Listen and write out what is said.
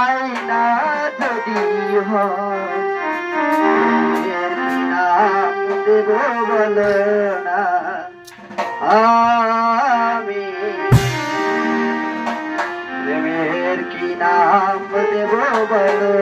আয়না যদি দেব বলো না। আমি প্রেমের কি নাম দেব বলো